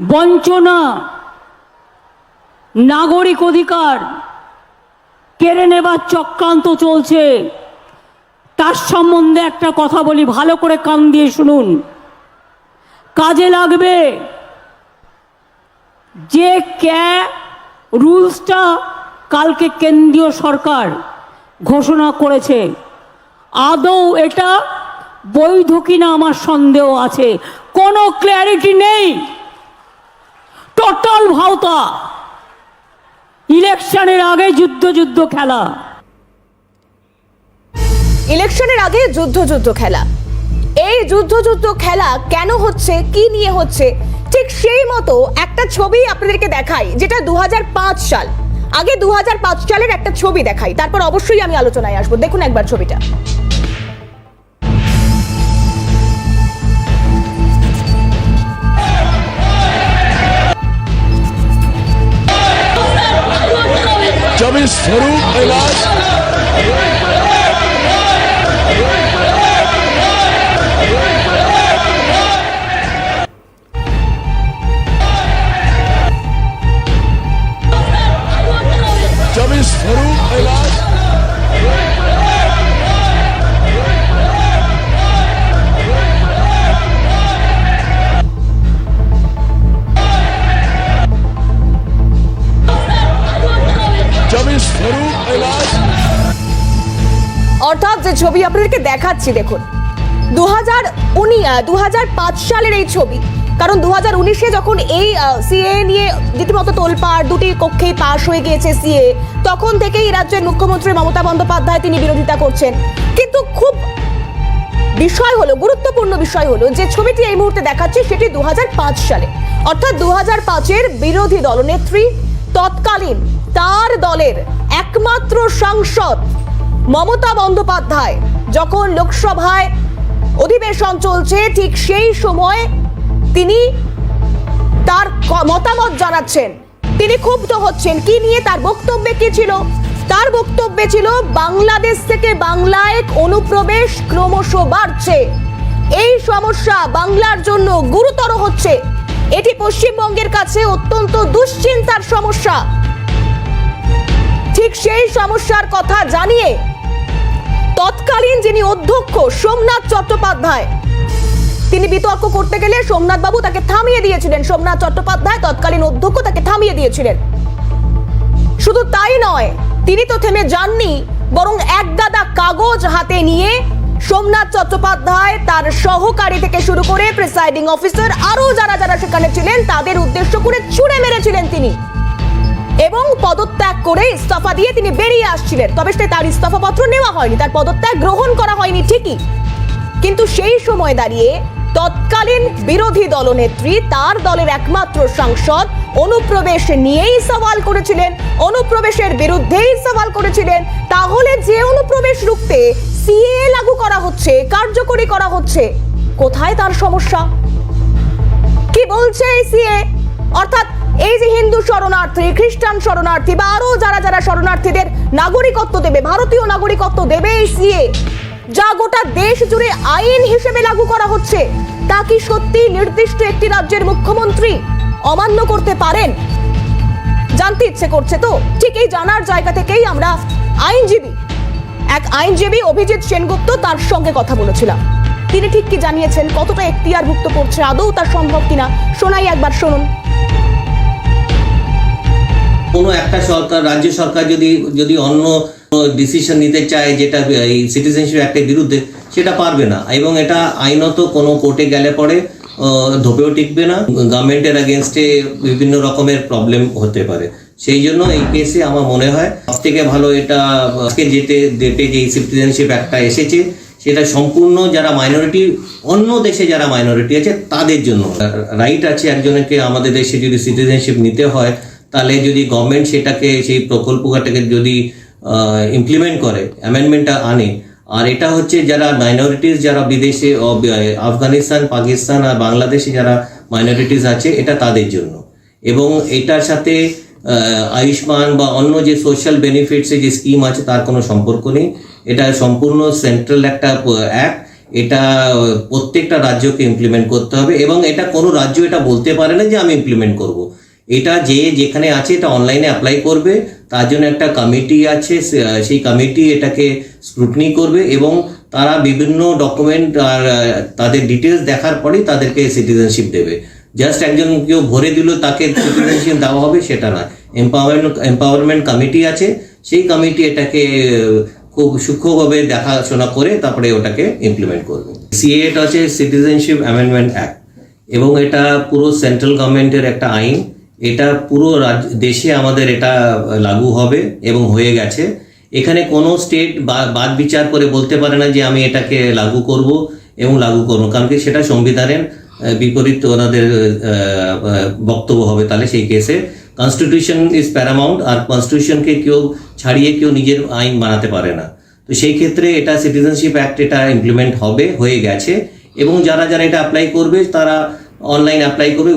বঞ্চনা, নাগরিক অধিকার কেড়ে নেবার চক্রান্ত চলছে। তার সম্বন্ধে একটা কথা বলি, ভালো করে কান দিয়ে শুনুন। কাজে লাগবে যে ক্যা রুলসটা কালকে কেন্দ্রীয় সরকার ঘোষণা করেছে। আদৌ এটা বৈধ কিনা আমার সন্দেহ আছে। কোনো ক্ল্যারিটি নেই। টোটাল ভাওতা। ইলেকশনের আগে যুদ্ধ যুদ্ধ, খেলা। ইলেকশনের আগে যুদ্ধ যুদ্ধ, খেলা। এই যুদ্ধ যুদ্ধ, খেলা কেন হচ্ছে? কি নিয়ে হচ্ছে? ঠিক সেই মতো একটা ছবি আপনাদেরকে দেখাই, যেটা দু হাজার পাঁচ সাল। আগে দু হাজার পাঁচ সালের একটা ছবি দেখাই, তারপর অবশ্যই আমি আলোচনায় আসব। দেখুন একবার ছবিটা। জরুর কৈলাস জমি স্বরূপ অর্থাৎ যে ছবি আপনাদেরকে দেখাচ্ছি, দেখুন। দু হাজার উনি পাঁচ সালের এই ছবি। কারণ দু হাজার উনিশে যখন এই সিএ নিয়ে রীতিমতো তোলপাড়, দুটি কক্ষেই পাশ হয়ে গিয়েছে সিএ তখন থেকেই রাজ্যের মুখ্যমন্ত্রী মমতা বন্দ্যোপাধ্যায় তিনি বিরোধিতা করছেন। কিন্তু খুব বিষয় হলো, গুরুত্বপূর্ণ বিষয় হলো, যে ছবিটি এই মুহূর্তে দেখাচ্ছি সেটি দু হাজার পাঁচ সালে। অর্থাৎ দু হাজার পাঁচের বিরোধী দলনেত্রী তৎকালীন তার দলের একমাত্র সাংসদ মমতা বন্দ্যোপাধ্যায়, যখন লোকসভায় অধিবেশন চলছে, ঠিক সেই সময় তিনি তার মতামত জানাচ্ছেন। তিনি ক্ষুব্ধ হচ্ছেন। কি নিয়ে তার বক্তব্যে কি ছিল? তার বক্তব্যে ছিল, বাংলাদেশ থেকে বাংলায় অনুপ্রবেশ ক্রমশ বাড়ছে। এই সমস্যা বাংলার জন্য গুরুতর হচ্ছে। এটি পশ্চিমবঙ্গের কাছে অত্যন্ত দুশ্চিন্তার সমস্যা। ঠিক সেই সমস্যার কথা জানিয়ে তৎকালীন যিনি অধ্যক্ষ সোমনাথ চট্টোপাধ্যায়, তিনি বিতর্ক করতে গেলে সোমনাথ বাবু তাকে থামিয়ে দিয়েছিলেন। সোমনাথ চট্টোপাধ্যায় তৎকালীন অধ্যক্ষ তাকে থামিয়ে দিয়েছিলেন। শুধু তাই নয়, তিনি তো থেমে যাননি, বরং এক গাদা কাগজ হাতে নিয়ে সোমনাথ চট্টোপাধ্যায় তার সহকারী থেকে শুরু করে প্রিসাইডিং অফিসার আরও যারা যারা সেখানে ছিলেন, তাদের উদ্দেশ্য করে ছুড়ে মেরেছিলেন তিনি। এবং পদত্যাগ করে ইস্তফা দিয়ে তিনি বেরিয়ে আসছিলেন। তবে সে তার ইস্তফাপত্র নেওয়া হয়নি, তার পদত্যাগ গ্রহণ করা হয়নি ঠিকই। কিন্তু সেই সময় দাঁড়িয়ে তৎকালীন বিরোধী দলনেত্রী, তার দলের একমাত্র সাংসদ অনুপ্রবেশ নিয়েই সওয়াল করেছিলেন। অনুপ্রবেশের বিরুদ্ধেই সওয়াল করেছিলেন। তাহলে যে অনুপ্রবেশ রুখতে সিএ লাগু করা হচ্ছে, কার্যকরী করা হচ্ছে, কোথায় তার সমস্যা? কি বলছে এই সিএ অর্থাৎ এই যে হিন্দু শরণার্থী, খ্রিস্টান শরণার্থী বা আরও যারা যারা শরণার্থীদের নাগরিকত্ব দেবে, ভারতীয় নাগরিকত্ব দেবে এই সিএ, যা গোটা দেশ জুড়ে আইন হিসেবে লাগু করা হচ্ছে, তা কি সত্যি নির্দিষ্ট একটি রাজ্যের মুখ্যমন্ত্রী অমান্য করতে পারেন? জানতে ইচ্ছে করছে তো? ঠিক এই জানার জায়গা থেকেই আমরা আইনজীবী, এক আইনজীবী অভিজিৎ সেনগুপ্ত তার সঙ্গে কথা বলেছিলাম। তিনি ঠিক কি জানিয়েছেন, কতটা এখতিয়ারভুক্ত করছে, আদৌ তা সম্ভব কিনা, শোনাই একবার শুনুন। কোনো একটা সরকার, রাজ্য সরকার যদি যদি অন্য ডিসিশন নিতে চায় যেটা, এই সিটিজেনশিপ অ্যাক্টের বিরুদ্ধে, সেটা পারবে না। এবং এটা আইনত কোনো কোর্টে গেলে পরে ধোপেও টিকবে না। গভর্নমেন্টের এগেনস্টে বিভিন্ন রকমের প্রবলেম হতে পারে। সেই জন্য এই কেসে আমার মনে হয়, সব থেকে ভালো এটা, আজকে যেতে ডেটে যে সিটিজেনশিপ একটা এসেছে, সেটা সম্পূর্ণ যারা মাইনরিটি অন্য দেশে যারা মাইনরিটি আছে, তাদের জন্য। রাইট আছে একজনকে আমাদের দেশে যদি সিটিজেনশিপ নিতে হয় তাহলে যদি গভর্নমেন্ট সেটাকে, সেই প্রকল্পটাকে যদি ইমপ্লিমেন্ট করে অ্যামেন্ডমেন্টটা আনে, আর এটা হচ্ছে যারা মাইনরিটিস যারা বিদেশে আফগানিস্তান, পাকিস্তান আর বাংলাদেশে যারা মাইনরিটিস আছে, এটা তাদের জন্য। এবং এটার সাথে আয়ুষ্মান বা অন্য যে সোশ্যাল বেনিফিটসের যে স্কিম আছে, তার কোনো সম্পর্ক নেই। এটা সম্পূর্ণ সেন্ট্রাল একটা অ্যাক্ট এটা, প্রত্যেকটা রাজ্যকে ইমপ্লিমেন্ট করতে হবে এবং এটা কোনো রাজ্য এটা বলতে পারে না যে আমি ইমপ্লিমেন্ট করব। এটা যে যেখানে আছে এটা অনলাইনে অ্যাপ্লাই করবে, তার জন্য একটা কমিটি আছে সেই কমিটি এটাকে স্ক্রুটনি করবে এবং তারা বিভিন্ন ডকুমেন্ট আর, তাদের ডিটেলস দেখার পরেই তাদেরকে সিটিজেনশিপ দেবে। জাস্ট একজন কেউ ভরে দিল, তাকে সিটিজেনশিপ দেওয়া হবে, সেটা না এম্পাওয়ারমেন্ট এম্পাওয়ারমেন্ট কমিটি আছে, সেই কমিটি এটাকে, খুব সূক্ষ্মভাবে দেখাশোনা করে তারপরে ওটাকে ইমপ্লিমেন্ট করবে। সিএ এটা হচ্ছে সিটিজেনশিপ অ্যামেন্ডমেন্ট অ্যাক্ট এবং এটা পুরো সেন্ট্রাল গভর্নমেন্টের একটা আইন। এটা পুরো রাজ্য, দেশে আমাদের এটা লাগু হবে এবং হয়ে গেছে। এখানে কোনো স্টেট বাদ বিচার করে বলতে পারে না যে আমি এটাকে লাগু করব এবং লাগু করব, কারণ কি সেটা সংবিধানের বিপরীত ওনাদের বক্তব্য হবে তাহলে সেই কেসে কনস্টিটিউশন ইজ প্যারামাউন্ট আর কনস্টিটিউশনকে কেউ ছাড়িয়ে কেউ নিজের আইন বানাতে পারে না। তো সেই ক্ষেত্রে এটা সিটিজেনশিপ অ্যাক্ট এটা ইমপ্লিমেন্ট হবে, হয়ে গেছে। এবং যারা যারা এটা অ্যাপ্লাই করবে, তারা অনলাইন অ্যাপ্লাই করবে।